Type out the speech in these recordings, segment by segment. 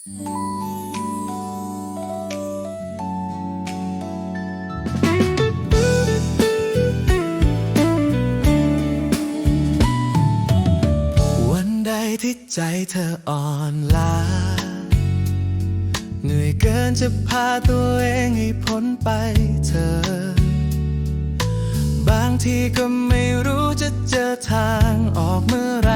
วันใดที่ใจเธออ่อนล้า เหนื่อยเกินจะพาตัวเองให้พ้นไปเธอ บางทีก็ไม่รู้จะเจอทางออกเมื่อไร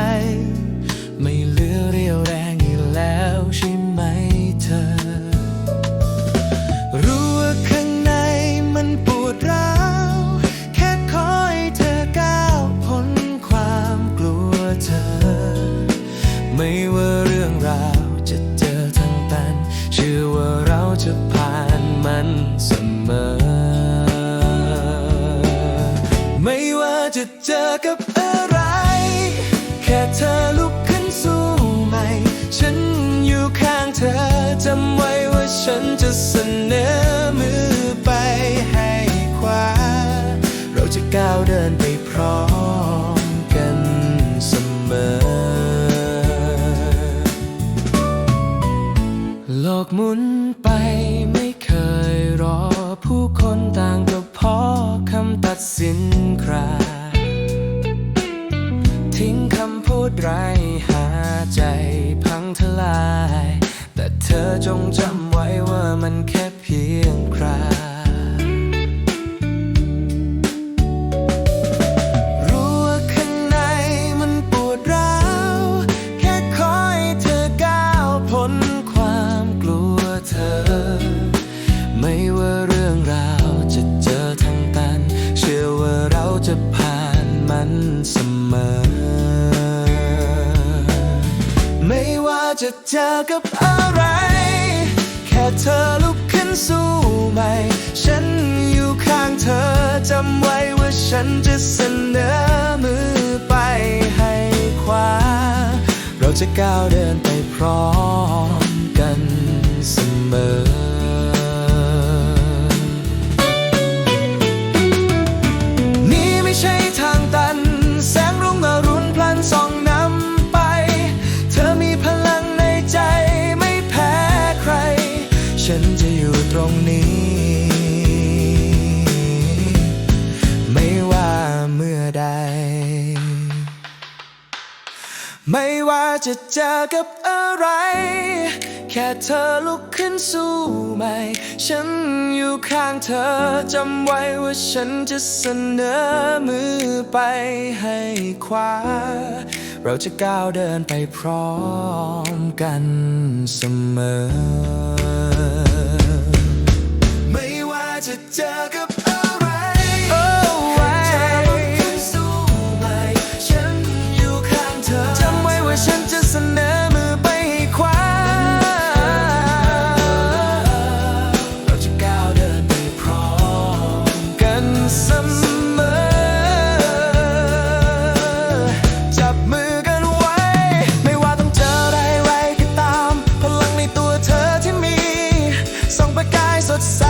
นมันเสมอ ไม่ว่าจะเจอกับอะไร แค่เธอลุกขึ้นสู้ใหม่ ฉันอยู่ข้างเธอจำไว้ว่าฉันจะเสนอมือไปให้ขวา เราจะก้าวเดินไปพร้อมกันเสมอ โลกหมุนไปไผู้คนต่างก็พอคำตัดสินใครทิ้งคำพูดไรหาใจพังทลาย แต่เธอจงจำไว้ว่ามันแค่เพียงครา เสมอ ไม่ว่าจะเจอกับอะไร แค่เธอลุกขึ้นสู้ใหม่ ฉันอยู่ข้างเธอจำไว้ว่าฉันจะเสนอมือไปให้ขวา เราจะก้าวเดินไปพร้อมกันเสมอ จะอยู่ตรงนี้ ไม่ว่าเมื่อใด ไม่ว่าจะเจอกับอะไร แค่เธอลุกขึ้นสู้ใหม่ ฉันอยู่ข้างเธอจำไว้ว่าฉันจะเสนอมือไปให้ขวาเราจะก้าวเดินไปพร้อมกันเสมอ เจอกับอะไรเธอลองฝืนสู้ไปฉันอยู่ข้างเธอ จำไว้ว่าฉันจะเสนอมือไปคว้าเราจะก้าวเดินไปพร้อมกันเสมอ จับมือกันไว้ ไม่ว่าต้องเจออะไรๆก็ตาม พลังในตัวเธอที่มี ส่งประกายสดใส